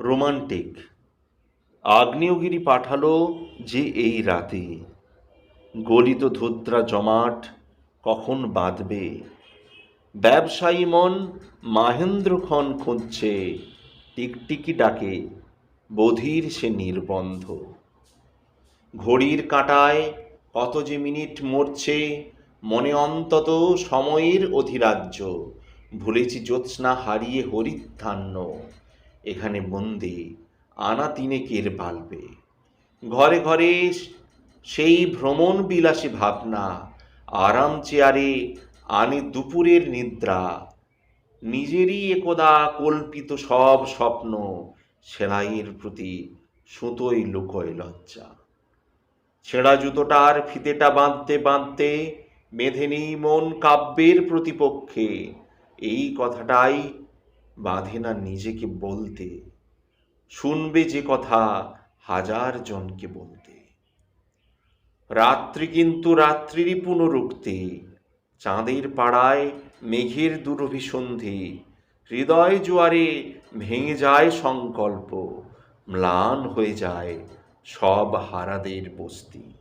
Romantic. আগ্নেয়গিরি পাঠালো যে এই রাতে। গলিত ধুত্রা জমাট কখন বাঁধবে? ব্যবসায়ী মন মাহেন্দ্রক্ষণ খুঁজছে, টিকটিকি ডাকে, বধির সে নির্বন্ধ। ঘড়ির কাঁটায় কত যে মিনিট মরছে, মনে অন্তত সময়ের অধিরাজ্য। ভুলেছি জ্যোৎস্না হারিয়ে হরিধান্য এখানে বন্দি আনা তিনেকের বালবে। ঘরে ঘরে সেই ভ্রমণ বিলাসী ভাবনা, আরাম চেয়ারে আনে দুপুরের নিদ্রা, নিজেরই একদা কল্পিত সব স্বপ্ন সেলাইয়ের প্রতি সুতোই লুকোয় লজ্জা। ছেঁড়া জুতোটার ফিতেটা বাঁধতে বাঁধতে বেঁধে নেই মন কাব্যের প্রতিপক্ষে, এই কথাটাই বাঁধে না নিজেকে বলতে। শুনবে যে কথা হাজার জনকে বলতে। রাত্রি কিন্তু রাত্রিরই পুনরুক্তি। চাঁদের পাড়ায় মেঘের দুরভিসন্ধি। হৃদয় জোয়ারে ভেঙে যায় সংকল্প। ম্লান হয়ে যায় সব হারাদের বস্তি।